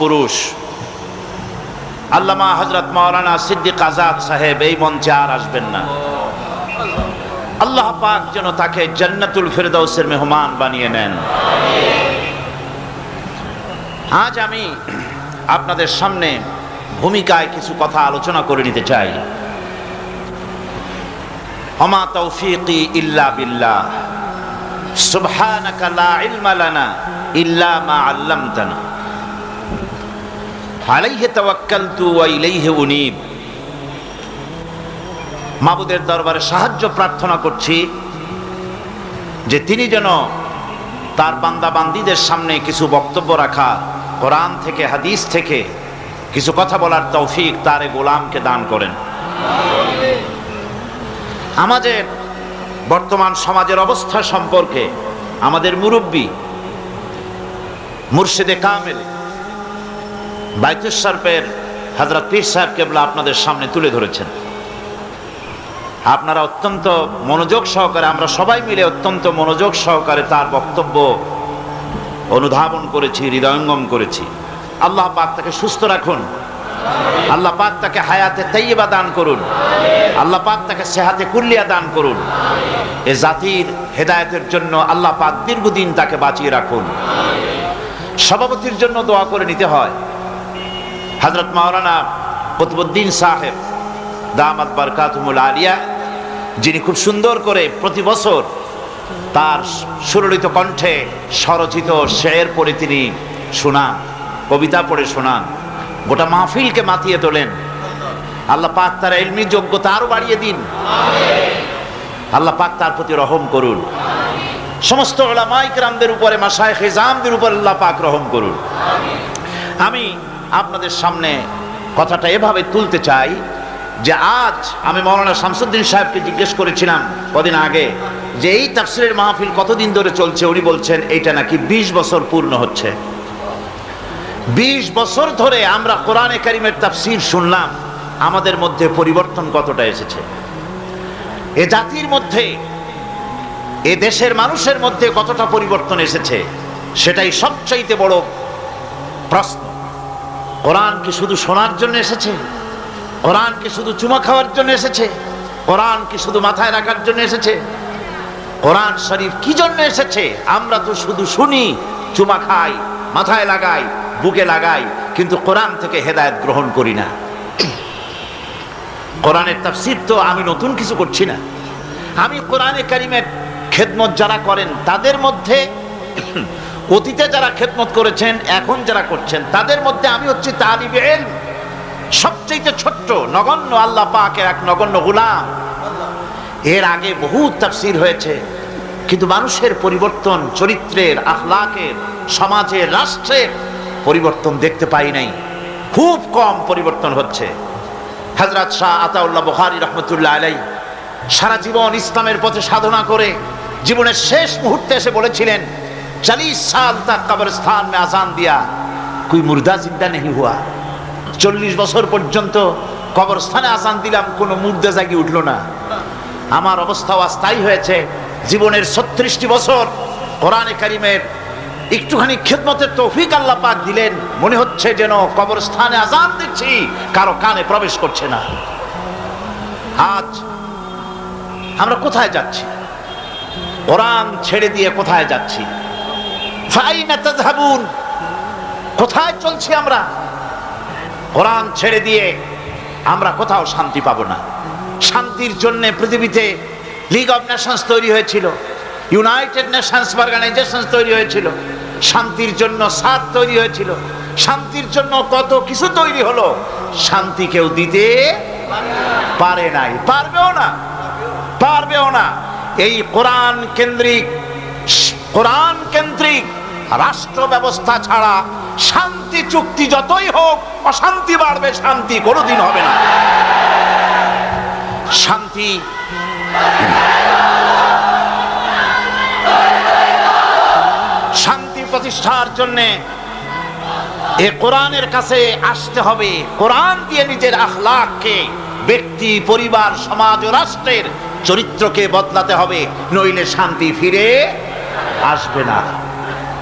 পুরুষ। আল্লামা হজরত মৌলানা সিদ্দিক আজাদ সাহেব এই মঞ্চে আর আসবেন না। আল্লাহ পাক যেন তাকে জান্নাতুল ফেরদৌসের মেহমান বানিয়ে নেন। আজ আমি আপনাদের সামনে ভূমিকায় কিছু কথা আলোচনা করে নিতে চাই। হমা তৌফিকি ইল্লা বিল্লাহ। সুবহানাকা লা ইলমা লানা ইল্লা মা আল্লামতানা। আলাইহি তাওয়াক্কালতু ওয়া ইলাইহি মাবুদের দরবারে সাহায্য প্রার্থনা করছি যে তিনি যেন তার বান্দা বান্দিদের সামনে কিছু বক্তব্য রাখা, কোরআন থেকে, হাদিস থেকে কিছু কথা বলার তৌফিক তারে গোলামকে দান করেন। আমাদের বর্তমান সমাজের অবস্থা সম্পর্কে আমাদের মুরব্বী মুর্শিদে কামেল বাইতুসার্পের হাজরত পীর সাহেব কেবলা আপনাদের সামনে তুলে ধরেছেন। আপনারা অত্যন্ত মনোযোগ সহকারে, আমরা সবাই মিলে অত্যন্ত মনোযোগ সহকারে তার বক্তব্য অনুধাবন করেছি, হৃদয়ঙ্গম করেছি। আল্লাহ পাক তাকে সুস্থ রাখুন। আল্লাহ পাক তাকে হায়াতে তাইয়্যিবা দান করুন। আল্লাহ পাক তাকে সেহাতে কুল্লিয়া দান করুন। এ জাতির হেদায়েতের জন্য আল্লাহ পাক দীর্ঘদিন তাকে বাঁচিয়ে রাখুন। সভাপতির জন্য দোয়া করে নিতে হয়। হজরত মাওলানা কুতুবুদ্দিন সাহেব, দামাত বারকাতুমুল আলিয়া, যিনি খুব সুন্দর করে প্রতি বছর তার সুরলিত কণ্ঠে স্বরচিত শের পড়ে তিনি শোনান, কবিতা পড়ে শোনান, গোটা মাহফিলকে মাতিয়ে তোলেন। আল্লাহ পাক তার এলমি যোগ্যতা আরও বাড়িয়ে দিন। আল্লাহ পাক তার প্রতি রহম করুন। সমস্ত ওলামাইকরামদের উপরে মাসায় খেজামদের উপর আল্লাহ পাক রহম করুন। আমি আপনাদের সামনে কথাটা এভাবে তুলতে চাই যে আজ আমি মৌলানা শামসুদ্দিন সাহেবকে জিজ্ঞেস করেছিলাম কদিন আগে যে এই তাফসিরের মাহফিল কতদিন ধরে চলছে? উনি বলছেন, এইটা নাকি ২০ বছর পূর্ণ হচ্ছে। ২০ বছর ধরে আমরা কোরআনে কারিমের তাফসির শুনলাম, আমাদের মধ্যে পরিবর্তন কতটা এসেছে? এ জাতির মধ্যে, এ দেশের মানুষের মধ্যে কতটা পরিবর্তন এসেছে, সেটাই সবচাইতে বড় প্রশ্ন। কোরআন কি শুধু শোনার জন্য এসেছে? কোরআন কি শুধু চুমা খাওয়ার জন্য এসেছে? কোরআন কি শুধু মাথায় রাখার জন্য এসেছে? কোরআন শরীফ কি জন্য এসেছে? আমরা তো শুধু শুনি, চুমা খাই, মাথায় লাগাই, বুকে লাগাই, কিন্তু কোরআন থেকে হেদায়ত গ্রহণ করি না। কোরআনের তাফসির তো আমি নতুন কিছু করছি না। আমি কোরআনে কারিমের খেদমত যারা করেন, তাদের মধ্যে অতীতে যারা খেদমত করেছেন, এখন যারা করছেন, তাদের মধ্যে আমি হচ্ছি তালিব এলম সবচেয়ে ছোট্ট, নগণ্য আল্লাহ পাকের এক নগণ্য গুলাম। এর আগে বহু তাফসির হয়েছে, কিন্তু মানুষের পরিবর্তন, চরিত্রের, আখলাকের, সমাজের, রাষ্ট্রের পরিবর্তন দেখতে পাই নাই। খুব কম পরিবর্তন হচ্ছে। হজরত শাহ আতাউল্লাহ বহারি রহমতুল্লাহ আলাই সারা জীবন ইসলামের পথে সাধনা করে, জীবনের শেষ মুহূর্তে এসে বলেছিলেন চালিশ সাল তাক কবরস্থান মে আজান দিয়া কুই মুর্দা জিন্দা নেই হুয়া। চল্লিশ বছর পর্যন্ত কবরস্থানে আজান দিলাম, কোনো মুর্দা জাগি উঠল না। আমার অবস্থাও অস্থায়ী হয়েছে। জীবনের ছত্রিশটি বছর কোরআনে কারিমের একটুখানি খেদমতের তৌফিক আল্লাহ পাক দিলেন। মনে হচ্ছে যেন কবরস্থানে আজান দিচ্ছি, কারও কানে প্রবেশ করছে না। আজ আমরা কোথায় যাচ্ছি? কোরআন ছেড়ে দিয়ে কোথায় যাচ্ছি? কোথায় চলছি আমরা? কোরআন ছেড়ে দিয়ে আমরা কোথাও শান্তি পাবো না। শান্তির জন্য পৃথিবীতে লিগ অফ নেশনস তৈরি হয়েছিল। ইউনাইটেড নেশনস অর্গানাইজেশন তৈরি হয়েছিল। শান্তির জন্য সাত তৈরি হয়েছিল। শান্তির জন্য কত কিছু তৈরি হলো, শান্তি কেউ দিতে পারে নাই। পারবেও না। পারবেও না। এই কোরআন কেন্দ্রিক কোরআন কেন্দ্রিক রাষ্ট্র ব্যবস্থা ছাড়া শান্তি চুক্তি যতই হোক, অশান্তি বাড়বে, শান্তি কোনোদিন হবে না। শান্তি শান্তি প্রতিষ্ঠার জন্যে এ কোরআনের কাছে আসতে হবে। কোরআন দিয়ে নিজের আখলাককে ব্যক্তি, পরিবার, সমাজ ও রাষ্ট্রের চরিত্রকে বদলাতে হবে, নইলে শান্তি ফিরে আসবে না।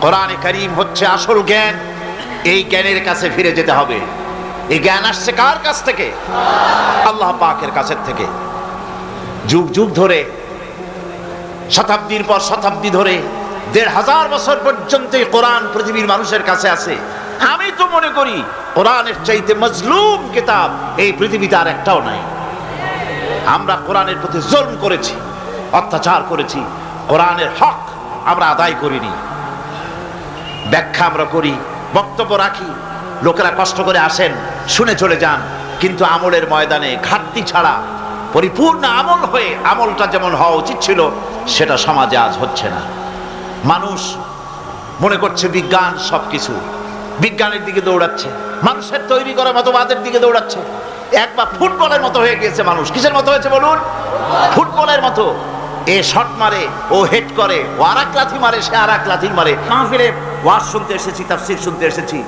কোরআনে করিম হচ্ছে আসল জ্ঞান। এই জ্ঞানের কাছে ফিরে যেতে হবে। এই জ্ঞান আসছে কার কাছ থেকে? আল্লাহ পাকের কাছের থেকে। যুগ যুগ ধরে, শতাব্দীর পর শতাব্দী ধরে, দেড় হাজার বছর পর্যন্ত কোরআন পৃথিবীর মানুষের কাছে আছে। আমি তো মনে করি, কোরআনের চাইতে মজলুম কিতাব এই পৃথিবীতে আর একটাও নাই। আমরা কোরআনের প্রতি জুলম করেছি, অত্যাচার করেছি। কোরআনের হক আমরা আদায় করিনি। ব্যাখ্যা আমরা করি, বক্তব্য রাখি, লোকেরা কষ্ট করে আসেন, শুনে চলে যান, কিন্তু আমলের ময়দানে ঘাটতি ছাড়া, পরিপূর্ণ আমল হয়ে আমলটা যেমন হওয়া উচিত ছিল, সেটা সমাজে আজ হচ্ছে না। মানুষ মনে করছে বিজ্ঞান সব কিছু বিজ্ঞানের দিকে দৌড়াচ্ছে, মানুষের তৈরি করা মতবাদের দিকে দৌড়াচ্ছে। একবার ফুটবলের মতো হয়ে গিয়েছে মানুষ। কিসের মতো হয়েছে বলুন? ফুটবলের মতো। এ শট মারে, ও হেড করে, ও আর লাথি মারে, সে আর এক লাথি মারে। মাহফিলে ওয়াজ শুনতে এসেছি, তাফসির শুনতে এসেছি।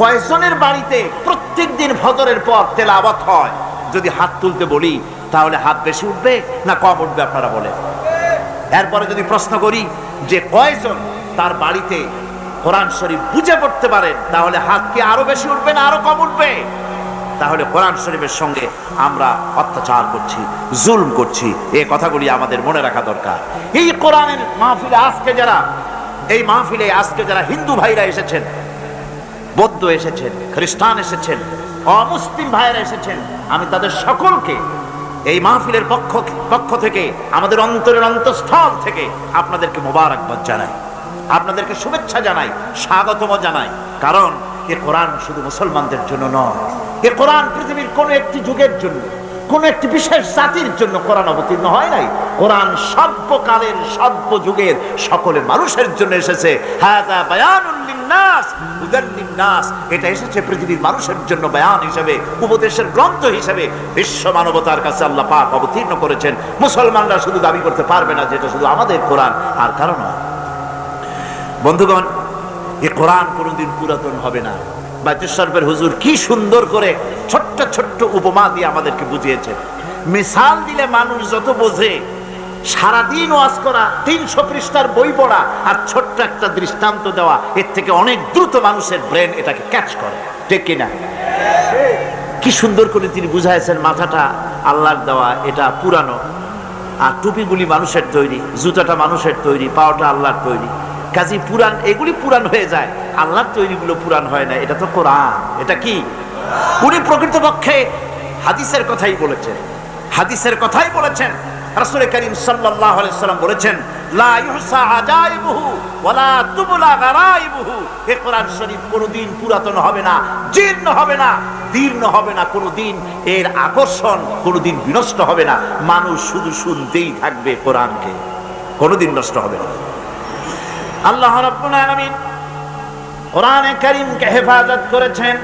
কয়েকজনের বাড়িতে প্রত্যেক দিন ফজরের পর তেলাওয়াত হয়। যদি হাত তুলতে বলি, তাহলে হাত বেশি উঠবে না কম উঠবে আপনারা বলেন। এরপরে যদি প্রশ্ন করি যে কয়জন তার বাড়িতে কোরআন শরীফ বুঝে পড়তে পারেন, তাহলে হাত কি আরও বেশি উঠবে না আরও কম উঠবে? তাহলে কোরআন শরীফের সঙ্গে আমরা অত্যাচার করছি, জুলম করছি। এই কথাগুলি আমাদের মনে রাখা দরকার। এই কোরআনের মাহফিলে আজকে যারা, এই মাহফিলে আজকে যারা হিন্দু ভাইরা এসেছেন, বৌদ্ধ এসেছেন, খ্রিস্টান এসেছেন, অমুসলিম ভাইয়েরা এসেছেন, আমি তাদের সকলকে এই মাহফিলের পক্ষ পক্ষ থেকে, আমাদের অন্তরের অন্তঃস্থল থেকে আপনাদেরকে মোবারকবাদ জানাই। আপনাদেরকে শুভেচ্ছা জানাই স্বাগতম জানাই। কারণ এ কোরআন শুধু মুসলমানদের জন্য নয়, এ কোরআন পৃথিবীর কোনো একটি যুগের জন্য, কোন একটি বিশেষ জাতির জন্য কোরআন অবতীর্ণ হয় নাই। কোরআন সর্বকালের, সর্বযুগের সকলের মানুষের জন্য এসেছে। এটা এসেছে পৃথিবীর মানুষের জন্য বয়ান হিসেবে, উপদেশের গ্রন্থ হিসেবে। বিশ্ব মানবতার কাছে আল্লাহ পাক অবতীর্ণ করেছেন। মুসলমানরা শুধু দাবি করতে পারবে না যেটা শুধু আমাদের কোরআন, আর কারণ বন্ধুগণ এ কোরআন কোনোদিন পুরাতন হবে না। বাইতুসর্বের হুজুর কি সুন্দর করে ছোট্ট ছোট্ট উপমা দিয়ে আমাদেরকে বুঝিয়েছেন মিসাল দিলে মানুষ যত বোঝে, সারাদিন ওয়াজ করা, তিনশো পৃষ্ঠার বই পড়া আর ছোট্ট একটা দৃষ্টান্ত দেওয়া, এর থেকে অনেক দ্রুত মানুষের ব্রেন এটাকে ক্যাচ করে। ঠিক কিনা? কি সুন্দর করে তিনি বুঝাইছেন মাথাটা আল্লাহর দেওয়া, এটা পুরানো। আর টুপিগুলি মানুষের তৈরি, জুতাটা মানুষের তৈরি, পাওয়াটা আল্লাহর তৈরি। কাজী পুরান এগুলি পুরান হয়ে যায়। আল্লাহর তৈরিগুলো পুরান হয় না, এটা তো কোরআন। এটা কি? উনি প্রকৃতপক্ষে হাদিসের কথাই বলেছেন। হাদিসের কথাই বলেছেন। রাসূল করিম সাল্লাল্লাহু আলাইহি সাল্লাম বলেছেন এ কোরআন শরীফ কোনোদিন পুরাতন হবে না, জীর্ণ হবে না, দীর্ণ হবে না কোনোদিন এর আকর্ষণ কোনোদিন বিনষ্ট হবে না। মানুষ শুধু শুনতেই থাকবে কোরআনকে। কোনোদিন নষ্ট হবে না। আল্লাহ রাব্বুল আলামিন কোরআনে কারীমকে হেফাজত করেছেন।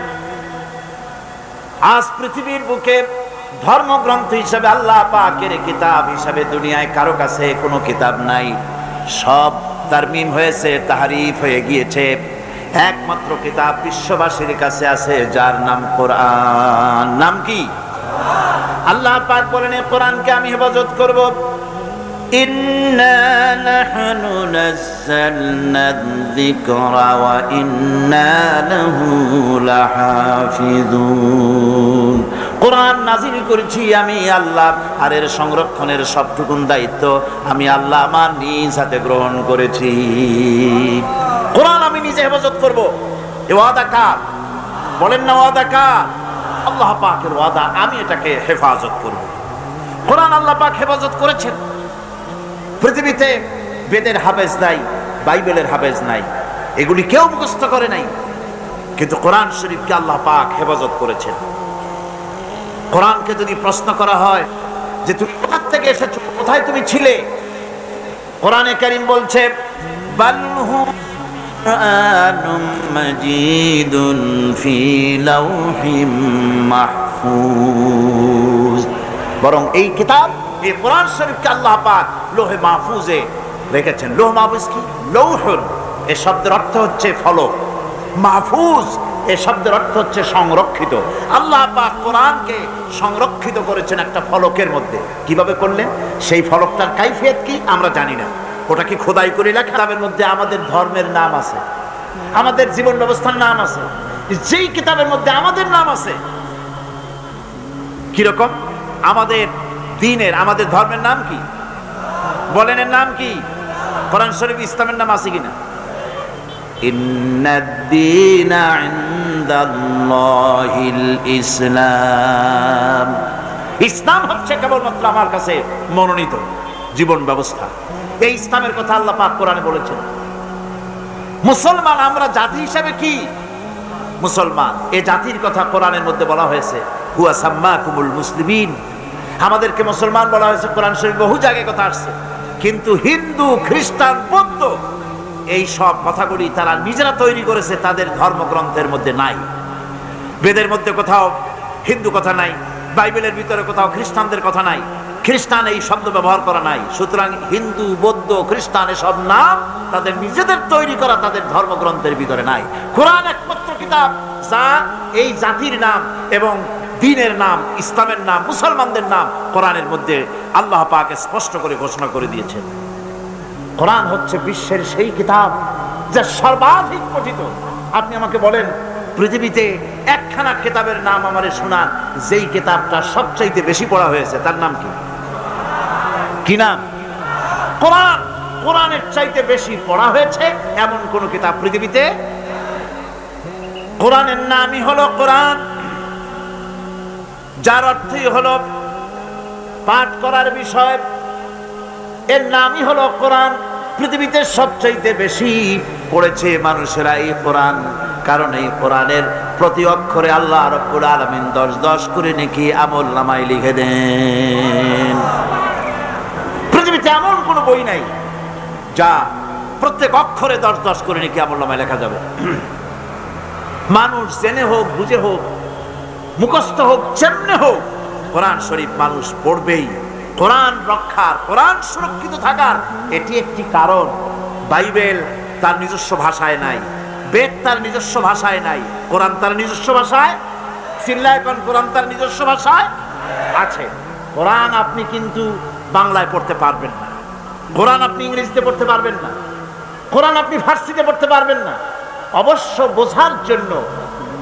আজ পৃথিবীর বুকে ধর্মগ্রন্থ হিসাবে আল্লাহ পাকের কিতাব হিসাবে দুনিয়ায় কারও কাছে কোনো কিতাব নাই। সব তারমিম হয়েছে, তাহারিফ হয়ে গিয়েছে। একমাত্র কিতাব বিশ্ববাসীর কাছে আছে, যার নাম কোরআন। নাম কি? আল্লাহ পাক বলেন কোরআনকে আমি হেফাজত করব। إنا نحن نزلنا الذكر وإنا له لحافظون কোরআন নাজিল করেছি আমি আল্লাহ আর এর সংরক্ষণের সবটুকুন দায়িত্ব আমি আল্লাহ আমার নিজ হাতে গ্রহণ করেছি কোরআন আমি নিজে হেফাজত করব এ ওয়াদা কার বলেন না ওয়াদা কার আল্লাহ পাকের ওয়াদা আমি এটাকে হেফাজত করব কোরআন আল্লাহ পাক হেফাজত করেছেন পৃথিবীতে বেদের হাফেজ নাই, বাইবেলের হাফেজ নাই। এগুলি কেউ মুখস্থ করে নাই। কিন্তু কোরআন শরীফকে আল্লাহ পাক হেফাজত করেছেন। কোরআনকে যদি প্রশ্ন করা হয় যে তুমি কোথা থেকে এসেছ, কোথায় তুমি ছিলে? কোরআনে কারিম বলছে বরং এই কিতাব এই কোরআন শরীফকে আল্লাহ পাক লোহে মাহফুজে রেখেছেন। লোহ মাহফুজ কি? লৌহুন এ শব্দের অর্থ হচ্ছে ফলক। মাহফুজ, এ শব্দের অর্থ হচ্ছে সংরক্ষিত। আল্লাহ পাক কোরআনকে সংরক্ষিত করেছেন একটা ফলকের মধ্যে। কীভাবে করলেন? সেই ফলকটার কাইফিয়াত কি? আমরা জানি না। ওটা কি খোদাই করে কিতাবের মধ্যে আমাদের ধর্মের নাম আছে। আমাদের জীবন ব্যবস্থার নাম আছে। যেই কিতাবের মধ্যে আমাদের নাম আছে, কীরকম? আমাদের দিনের আমাদের ধর্মের নাম কি? বলেন এর নাম কি? কোরআন শরীফ ইসলামের নাম আছে কিনা? ইসলাম। ইসলাম হচ্ছে কেবলমাত্র আমার কাছে মনোনীত জীবন ব্যবস্থা। এই ইসলামের কথা আল্লাহ পাক কোরআনে বলেছেন। মুসলমান আমরা জাতি হিসাবে কি? মুসলমান। এ জাতির কথা কোরআনের মধ্যে বলা হয়েছে হুয়া সাম্মাকুমুল মুসলিমিন। আমাদেরকে মুসলমান বলা হয়েছে, কোরআন শরীফ বহু জায়গায় কথা আসছে। কিন্তু হিন্দু, খ্রিস্টান, বৌদ্ধ, এই সব কথাগুলি তারা নিজেরা তৈরি করেছে, তাদের ধর্মগ্রন্থের মধ্যে নাই। বেদের মধ্যে কোথাও হিন্দু কথা নাই, বাইবেলের ভিতরে কোথাও খ্রিস্টানদের কথা নাই, খ্রিস্টান এই শব্দ ব্যবহার করা নাই। সুতরাং হিন্দু, বৌদ্ধ, খ্রিস্টান এসব নাম তাদের নিজেদের তৈরি করা তাদের ধর্মগ্রন্থের ভিতরে নাই। কোরআন একমাত্র কিতাব, যা এই জাতির নাম এবং দিনের নাম, ইসলামের নাম, মুসলমানদের নাম কোরআনের মধ্যে আল্লাহ পাকে স্পষ্ট করে ঘোষণা করে দিয়েছেন। কোরআন হচ্ছে বিশ্বের সেই কিতাব যা সর্বাধিক পঠিত। আপনি আমাকে বলেন, পৃথিবীতে একখানা কিতাবের নাম আমারে শোনান, যেই কিতাবটা সবচাইতে বেশি পড়া হয়েছে, তার নাম কি? কি নাম? কোরআন! কোরআনের চাইতে বেশি পড়া হয়েছে এমন কোন কিতাব পৃথিবীতে? কোরআনের নামই হলো কোরআন। যার অর্থই হলো পাঠ করার বিষয়, এর নামই হলো কোরআন। পৃথিবীতে সবচাইতে বেশি পড়েছে মানুষেরা এই কোরআন। কারণ এই কোরআনের প্রতি অক্ষরে আল্লাহ রব্বুল আলমিন দশ দশ করে নাকি আমল নামাই লিখে দেন। পৃথিবীতে এমন কোনো বই নাই যা প্রত্যেক অক্ষরে দশ দশ করে নাকি আমল নামায় লেখা যাবে। মানুষ জেনে হোক, বুঝে হোক মুখস্থ হোক, যেমনে হোক, কোরআন শরীফ মানুষ পড়বেই। কোরআন রক্ষার, কোরআন সুরক্ষিত থাকার এটি একটি কারণ। বাইবেল তার নিজস্ব ভাষায় নাই, বেদ তার নিজস্ব ভাষায় নাই, কোরআন তার নিজস্ব ভাষায় চিল্লায় কোন কোরআন তার নিজস্ব ভাষায় আছে। কোরআন আপনি কিন্তু বাংলায় পড়তে পারবেন না। কোরআন আপনি ইংরেজিতে পড়তে পারবেন না। কোরআন আপনি ফার্সিতে পড়তে পারবেন না। অবশ্য বোঝার জন্য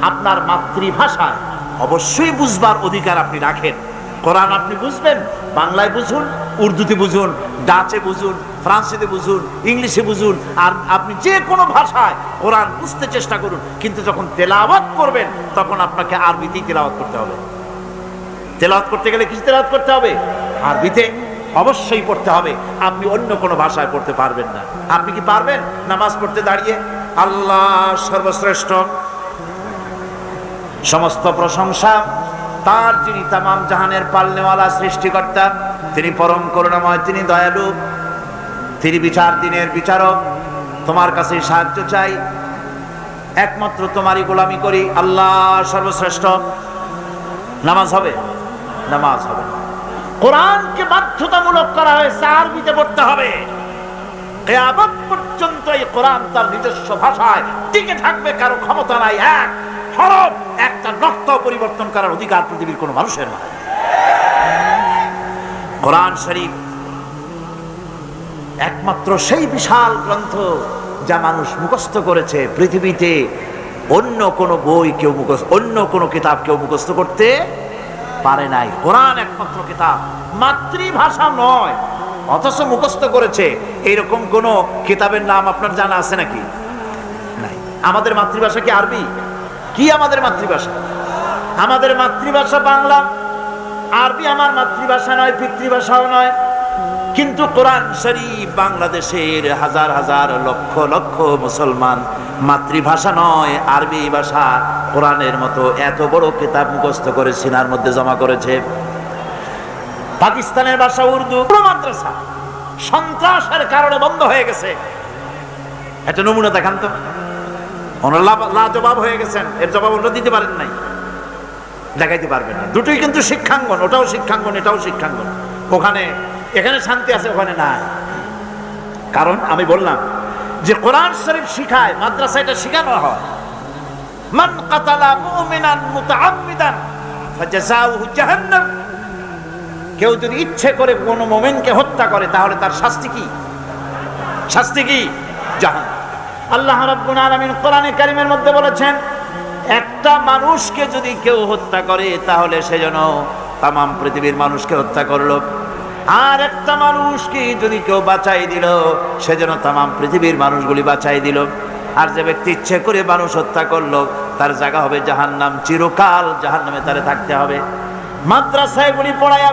আপনার মাতৃভাষায় অবশ্যই বুঝবার অধিকার আপনি রাখেন। কোরআন আপনি বুঝবেন, বাংলায় বুঝুন, উর্দুতে বুঝুন, ডাচে বুঝুন, ফ্রান্সিতে বুঝুন, ইংলিশে বুঝুন, আর আপনি যে কোনো ভাষায় কোরআন বুঝতে চেষ্টা করুন। কিন্তু যখন তেলাওয়াত করবেন, তখন আপনাকে আরবিতেই তেলাওয়াত করতে হবে। তেলাওয়াত করতে গেলে কিছু তেলাওয়াত করতে হবে? আরবিতে অবশ্যই পড়তে হবে। আপনি অন্য কোনো ভাষায় পড়তে পারবেন না। আপনি কি পারবেন? নামাজ পড়তে দাঁড়িয়ে? আল্লাহ সর্বশ্রেষ্ঠ। সমস্ত প্রশংসা তার যিনি তামাম জাহানের পালনেওয়ালা সৃষ্টিকর্তা, তিনি পরম করুণাময়, তিনি দয়ালু, তিনি বিচার দিনের বিচারক, তোমার কাছে সাহায্য চাই। একমাত্র তোমারই গোলামি করি, আল্লাহ সর্বশ্রেষ্ঠ। নামাজ হবে? নামাজ হবে। কোরআনকে বাধ্যতামূলক করা হয়েছে, আরবিতে পড়তে হবে। কেয়ামত পর্যন্ত এই কোরআন তার নিজস্ব ভাষায় টিকে থাকবে, কারও ক্ষমতা নাই, এক হরফ। একটা রক্ত পরিবর্তন করার অধিকার পৃথিবীর কোনো মানুষের নয় কোরআন শরীফ একমাত্র সেই বিশাল গ্রন্থ যা মানুষ মুখস্থ করেছে পৃথিবীতে। অন্য কোনো বই কেউ মুখস্থ অন্য কোনো কিতাব কেউ মুখস্থ করতে পারে নাই। কোরআন একমাত্র কিতাব। মাতৃভাষা নয়, অথচ মুখস্থ করেছে। এইরকম কোন কিতাবের নাম আপনার জানা আছে নাকি? নাই। আমাদের মাতৃভাষা কি আরবি? কি আমাদের মাতৃভাষা? আমাদের মাতৃভাষা বাংলা। আরবি আমার মাতৃভাষা নয়, পিতৃভাষাও নয়। কিন্তু কোরআন শরীফ বাংলাদেশের হাজার হাজার লক্ষ লক্ষ মুসলমান মাতৃভাষা নয়, আরবি ভাষা কোরআনের মতো এত বড় কিতাব মুখস্থ করে সিনার মধ্যে জমা করেছে। পাকিস্তানের ভাষা উর্দু মাদ্রাসা সন্ত্রাসের কারণে বন্ধ হয়ে গেছে। একটা নমুনা দেখান তো। ওনারা লাজবাব হয়ে গেছেন। এর জবাব ওনারা দিতে পারেন নাই। দেখাইতে পারবেন না। দুটোই কিন্তু শিক্ষাঙ্গন। ওটাও শিক্ষাঙ্গন, এটাও শিক্ষাঙ্গন। ওখানে, এখানে শান্তি আছে, ওখানে নাই। কারণ আমি বললাম যে কোরআন শরীফ শিখায়, মাদ্রাসা এটা শেখানো হয়। মান কাতালা মুমিনান মুতাআম্মিদান, ফাজাযাউহু জাহান্নাম। কেউ যদি ইচ্ছে করে কোনো মোমেনকে হত্যা করে, তাহলে তার শাস্তি কি? শাস্তি কি? জাহান আল্লাহ রাব্বুল আলামিন কোরআনে কারিমের মধ্যে বলেছেন, একটা মানুষকে যদি কেউ হত্যা করে, তাহলে সে যেন তাম পৃথিবীর মানুষকে হত্যা করল। আর একটা মানুষকে যদি কেউ বাঁচাই দিল, সে যেন তাম পৃথিবীর মানুষগুলি বাঁচাই দিল। আর যে ব্যক্তি ইচ্ছে করে মানুষ হত্যা করল, তার জায়গা হবে জাহান্নাম, চিরকাল জাহান্নামে তারে থাকতে হবে। মাদ্রাসায় মাদ্রাসায়গুলি পড়ায়,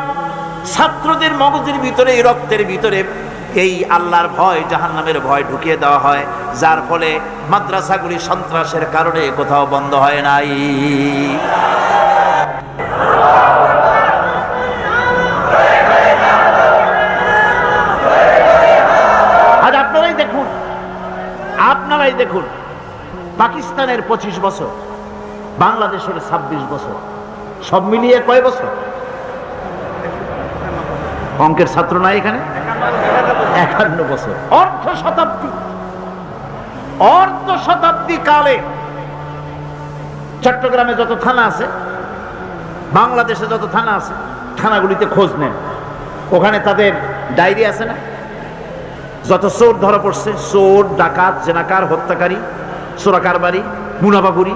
ছাত্রদের মগজের ভিতরে, রক্তের ভিতরে এই আল্লাহর ভয় জাহান্নামের ভয় ঢুকিয়ে দেওয়া হয়, যার ফলে মাদ্রাসাগুলি সন্ত্রাসের কারণে কোথাও বন্ধ হয় নাই। আজ আপনারাই দেখুন আপনারাই দেখুন, পাকিস্তানের পঁচিশ বছর, বাংলাদেশের ছাব্বিশ বছর, সব মিলিয়ে কয় বছর? অঙ্কের ছাত্র নাই এখানে? একান্ন বছর। অর্ধ শতাব্দী অর্ধ শতাব্দী কালে চট্টগ্রামে যত থানা আছে, বাংলাদেশে যত থানা আছে, থানাগুলিতে খোঁজ নেন। ওখানে তাদের ডায়েরি আছে না? যত চোর ধরা পড়ছে, চোর, ডাকাত, জেনাকার, হত্যাকারী চোরাকার বাড়ি মুনাফাগুরি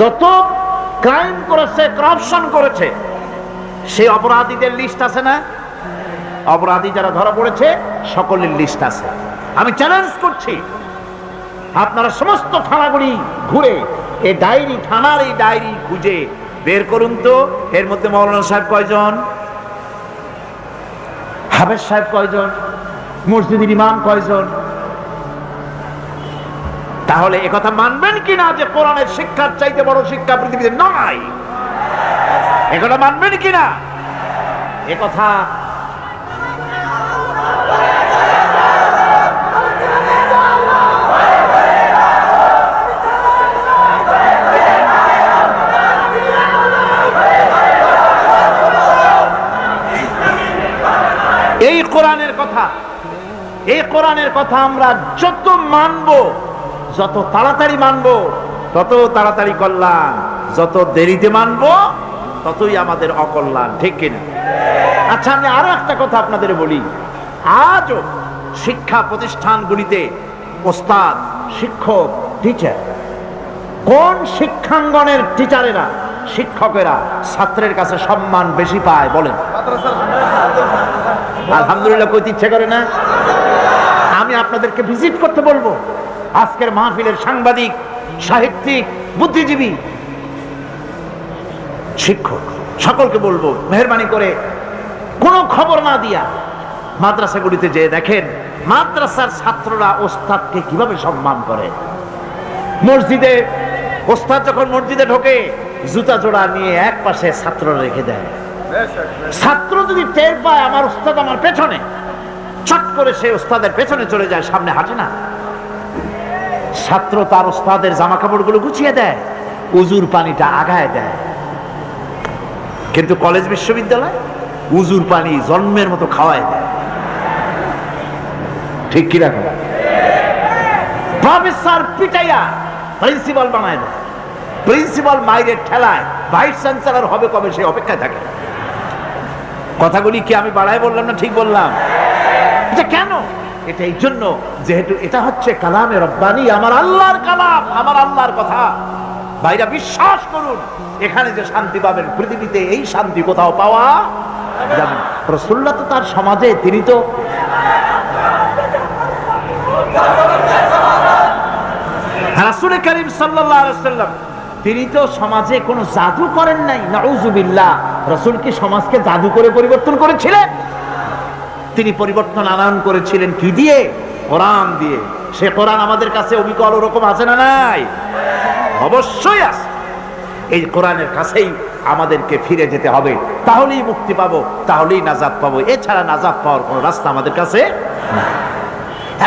যত ক্রাইম করেছে, করাপশন করেছে, সেই অপরাধীদের লিস্ট আছে না? অপরাধী যারা ধরা পড়েছে, সকলের লিস্ট আছে। আমি চ্যালেঞ্জ করছি, আপনারা সমস্ত থানাগুলি ঘুরে এই ডায়েরি, থানার এই ডায়েরি খুঁজে বের করুন তো। এর মধ্যে মৌলানা সাহেব কয়জন? হাবেজ সাহেব কয়জন? মসজিদের ইমাম কয়জন? তাহলে একথা মানবেন কিনা যে কোরআনের শিক্ষার চাইতে বড় শিক্ষা পৃথিবীতে নয় একথা মানবেন কিনা একথা এই কোরআনের কথা আমরা যত মানব যত তাড়াতাড়ি মানব তত তাড়াতাড়ি কল্যাণ। যত দেরিতে মানব ততই আমাদের অকল্যাণ ঠিক কিনা? আচ্ছা আমি আরও একটা কথা আপনাদের বলি। আজও শিক্ষা প্রতিষ্ঠানগুলিতে ওস্তাদ শিক্ষক টিচার কোন শিক্ষাঙ্গনের টিচারেরা শিক্ষকেরা ছাত্রের কাছে সম্মান বেশি পায় বলেন? আলহামদুলিল্লাহ কইতে ইচ্ছে করে না? আমি আপনাদেরকে ভিজিট করতে বলব। আজকের মাহফিলের সাংবাদিক সাহিত্যিক বুদ্ধিজীবী শিক্ষক সকলকে বলব মেহরবানি করে কোনো খবর না দিয়া মাদ্রাসাগুলিতে যে দেখেন মাদ্রাসার ছাত্ররা ওস্তাদকে কীভাবে সম্মান করে। মসজিদে ওস্তাদ যখন মসজিদে ঢোকে জুতা জোড়া নিয়ে এক পাশে ছাত্ররা রেখে দেয়। ছাত্র যদি টের পায় আমার উস্তাদ আমার পেছনে। চট করে সে উস্তাদের পেছনে চলে যায়, সামনে হাঁটে না। ছাত্র তার উস্তাদের জামা কাপড়গুলো গুছিয়ে দেয়, উজুর পানিটা আগায় দেয়। কিন্তু কলেজ বিশ্ববিদ্যালয় উজুর পানি জন্মের মতো খাওয়ায় দেয়। ঠিক কি রাখো প্রফেসর পিটাইয়া প্রিন্সিপাল বানায় দেয়। প্রিন্সিপাল মাইরের ঠেলায় ভাইস চ্যান্সেলর হবে কবে সে অপেক্ষায় থাকে। কথাগুলি কি আমি বাড়ায় বললাম না ঠিক বললাম? এটা কেন? এটা এই জন্য যেহেতু এটা হচ্ছে কালামে রব্বানি, আমার আল্লাহর কালাম, আমার আল্লাহর কথা। ভাইরা, বিশ্বাস করুন, এখানে যে শান্তি পাবেন, পৃথিবীতে এই শান্তি কোথাও পাওয়া যাবে। রসুল্লাহ তো তার সমাজে, তিনি তো রাসুল করিম সাল্লাম তিনি তো সমাজে কোনো জাদু করেন নাই। নাউজুবিল্লাহ, রসুল কি সমাজকে জাদু করে পরিবর্তন করেছিলেন? তিনি পরিবর্তন আনয়ন করেছিলেন কি দিয়ে? কোরআন দিয়ে। সে কোরআন আমাদের কাছে অবিকল ওরকম আছে না নাই? অবশ্যই আছে। এই কোরআনের কাছেই আমাদেরকে ফিরে যেতে হবে। তাহলেই মুক্তি পাবো, তাহলেই নাজাদ পাবো। এছাড়া নাজাদ পাওয়ার কোনো রাস্তা আমাদের কাছে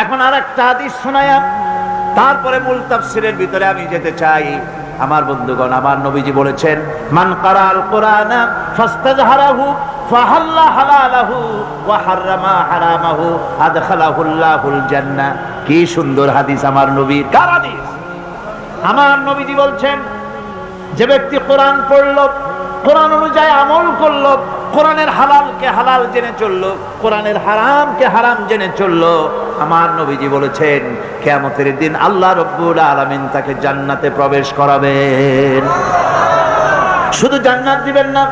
এখন আর একটা হাদিস শোনায়া, তারপরে মূল তাফসিরের ভিতরে আমি যেতে চাই। আমার বন্ধুগণ, আমার নবীজি বলেছেন, মান কারাল কোরআন ফাস্তাজহারাহু কি সুন্দর হাদিস আমার নবীর কার হাদিস? আমার নবীজি বলছেন, যে ব্যক্তি কোরআন পড়ল, কোরআন অনুযায়ী আমল করল, কোরআনের হালালকে হালাল জেনে চলল, কোরআনের হারামকে হারাম জেনে চলল, আমার নবীজি বলেছেন, কেয়ামতের দিন আল্লাহ রব্বুল আলামিন তাকে জান্নাতে প্রবেশ করাবেন। শুধু জান্নাত দিবেন না